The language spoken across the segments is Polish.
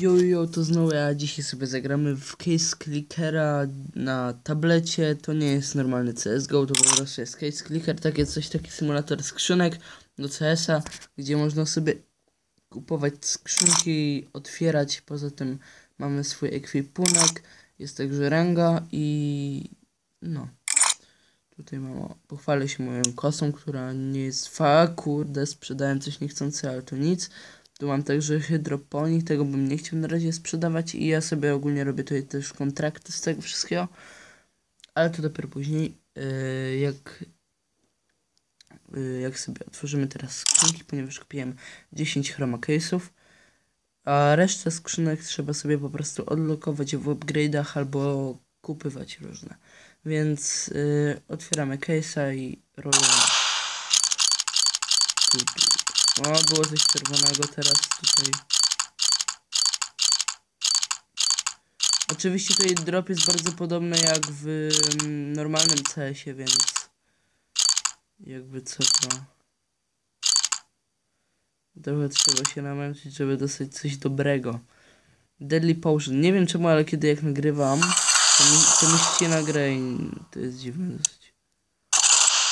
Jo, jo, to znowu ja dzisiaj sobie zagramy w Case Clickera na tablecie. To nie jest normalny CSGO, to po prostu jest Case Clicker, takie coś, taki symulator skrzynek do CS-a, gdzie można sobie kupować skrzynki, otwierać. Poza tym mamy swój ekwipunek, jest także ranga i no. Tutaj mam, o, pochwalę się moją kosą, która nie jest fa, kurde, sprzedałem coś niechcący, ale to nic. Tu mam także hydroponik, tego bym nie chciał na razie sprzedawać i ja sobie ogólnie robię tutaj też kontrakty z tego wszystkiego, ale to dopiero później, yy, jak, yy, jak sobie otworzymy teraz skrzynki, ponieważ kupiłem 10 chroma case'ów, a resztę skrzynek trzeba sobie po prostu odlokować w upgrade'ach albo kupywać różne. Więc yy, otwieramy case'a i rolujemy. O, było coś czerwonego teraz tutaj. Oczywiście tutaj drop jest bardzo podobny jak w mm, normalnym CS-ie, więc jakby co to. Trochę trzeba się namęczyć, żeby dostać coś dobrego. Deadly Potion. Nie wiem czemu, ale kiedy jak nagrywam, to mi, to mi się na grę i to jest dziwne dosyć.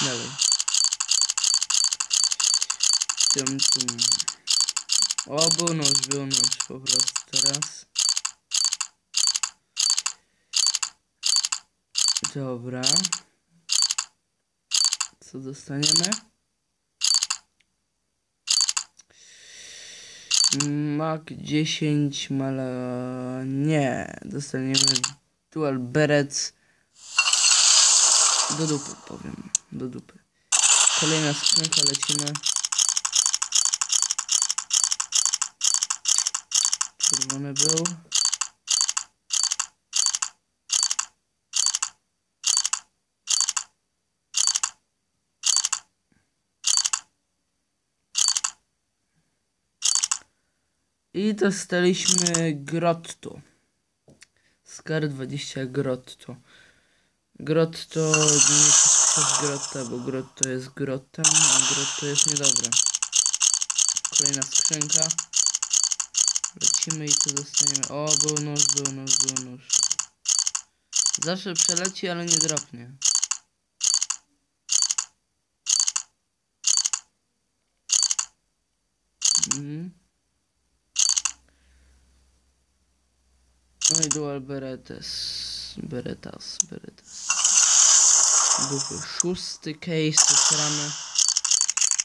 Dalej. Tum, tum. O, był nóż, był nóż po prostu teraz. Dobra. Co dostaniemy? Mak 10 mala... Nie. Dostaniemy dual beret. Do dupy powiem. Do dupy. Kolejna skrzynka, lecimy. Czerwony był. I dostaliśmy Grotto. Skar 20 Grotto. Grotto nie jest Grotta, bo Grotto jest grottem, a Grotto jest niedobre. Kolejna skrzynka. Lecimy i co dostaniemy? O, był nóż, był nóż, był nóż. Zawsze przeleci, ale nie dropnie. Mhm. No i dual beretes. Beretas, beretas. Dupy. Szósty case, otwieramy.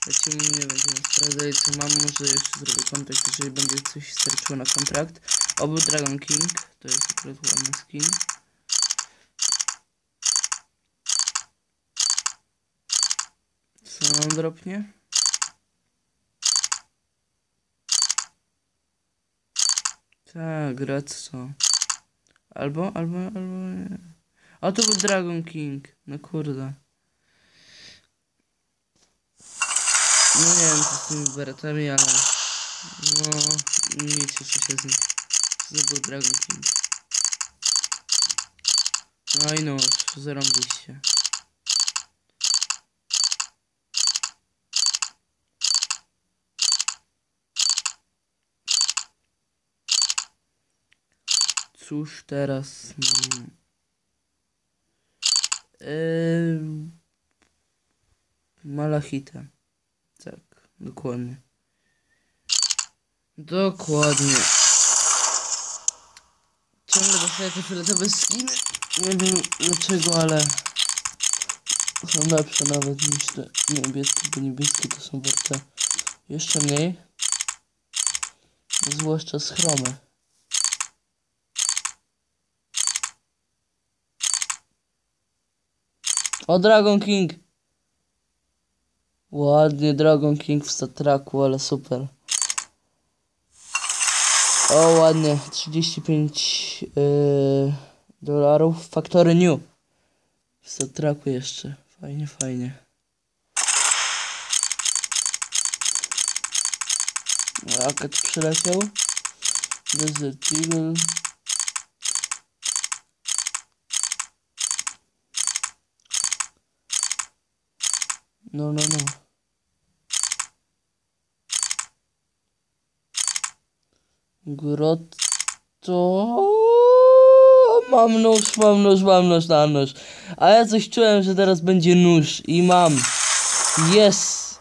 Lecimy, nie będziemy sprawdzali co mam, może jeszcze zrobię kontrakt, jeżeli będzie coś starczyło na kontrakt. O, był Dragon King, to jest akurat ładny skin. Co nam dropnie? Tak, co? Albo, albo, albo nie. A to był Dragon King, no kurde. No nie wiem co z tymi beretami, ale no nie cieszę się z nich. To był Dragon King. No i no, zarąbiście. Cóż teraz mam? Yy... Malachita. Dokładnie. Dokładnie. Ciągle dostaję te fioletowe skiny. Nie wiem dlaczego, ale są lepsze nawet niż te niebieskie, bo niebieskie to są warte jeszcze mniej. Zwłaszcza z chromy. O, Dragon King! Ładnie Dragon King w statraku, ale super. O, ładnie. 35 yy, dolarów. Factory New. W statraku jeszcze. Fajnie, fajnie. Raket przyleciał. Desert Eagle. No, no, no. Grotto. to... Mam nóż, mam nóż, mam nóż na nóż. A ja coś czułem, że teraz będzie nóż i mam. Yes!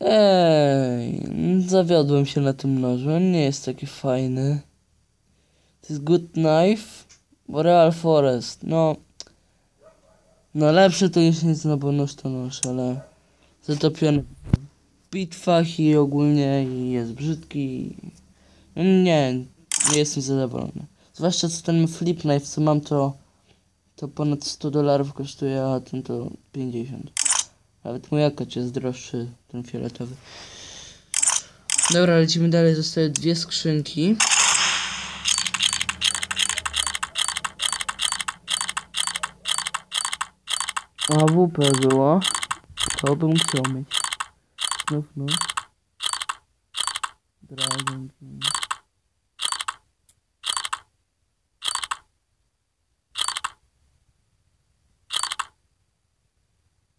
Ej, zawiodłem się na tym nożu. On nie jest taki fajny. To jest good knife. Boreal Forest. No. No lepsze to już nic, no bo nóż to nóż, ale zatopiony w bitwach i ogólnie i jest brzydki. No Nie, nie jestem zadowolony. Zwłaszcza co ten flip knife, co mam to to ponad 100 dolarów kosztuje, a ten to 50. Nawet mój akacz jest droższy, ten fioletowy. Dobra, lecimy dalej. Zostały dwie skrzynki. A WP było. To bym chciał mieć. Znów, no. Dragon King.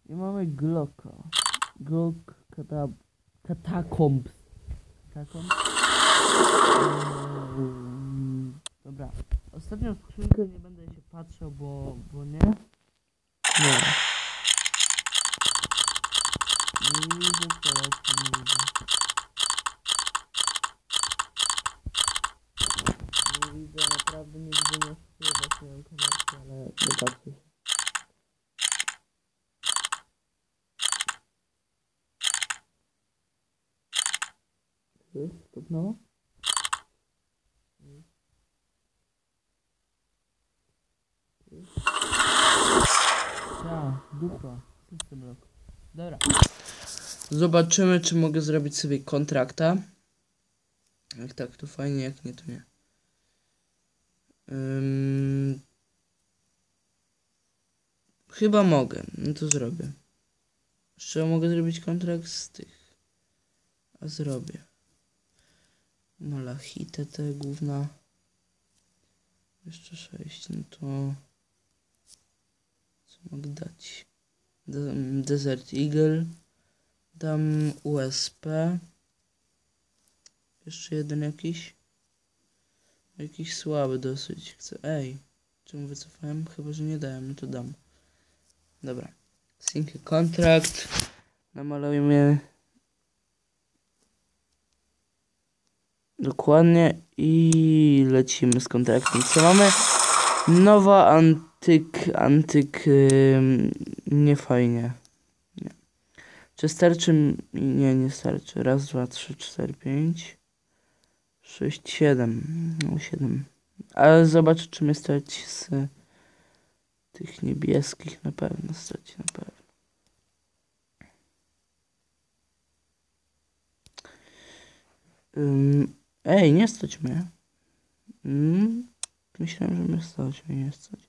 I mamy Glocka. Glock kata, Catacombs. Catacombs? Eee, dobra. Ostatnią skrzynkę nie będę się patrzał, bo, bo. Nie. Nie widzę kolekcji, nie widzę. Nie widzę, naprawdę nie widzę, nie oszukuję, właśnie mam kamerkę, ale nie patrzę się. Już? Stopnęło? Ja, dupa. System lock. Dobra. Zobaczymy, czy mogę zrobić sobie kontrakta. Jak tak, to fajnie, jak nie, to nie. Ym... Chyba mogę, no to zrobię. Jeszcze mogę zrobić kontrakt z tych. A zrobię. Malachite te główna. Jeszcze sześć, no to... Co mogę dać? De Desert Eagle. Dam USP. Jeszcze jeden jakiś. Jakiś słaby dosyć. Chcę. Ej. Czemu wycofałem? Chyba, że nie dałem. No to dam. Dobra. Sync kontrakt. Namalujemy. Dokładnie. I lecimy z kontraktem. Co mamy? Nowa antyk. Antyk. Yy, nie fajnie. Nie. Czy starczy? Nie, nie starczy. Raz, dwa, trzy, cztery, pięć. Sześć, siedem. No, siedem. Ale zobaczę, czy mnie stać z tych niebieskich. Na pewno stać, na pewno. Ym, ej, nie stać mnie. Mm, myślałem, że mnie stać, a nie stać.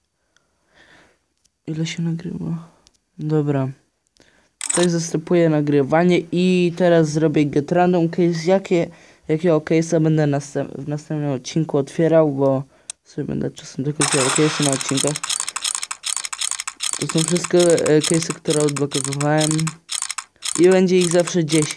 Ile się nagrywa? Dobra. Tak zastępuję nagrywanie i teraz zrobię get random case. Jakie, jakiego case'a będę następ, w następnym odcinku otwierał, bo sobie będę czasem tylko otwierał case'y na odcinkach. To są wszystkie case'y, które odblokowywałem. I będzie ich zawsze 10.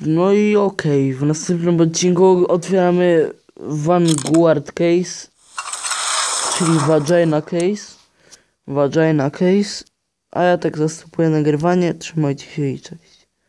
No i okej, w następnym odcinku otwieramy Vanguard Case, czyli Vagina Case, Vagina Case, a ja tak zastępuję nagrywanie, trzymajcie się i cześć.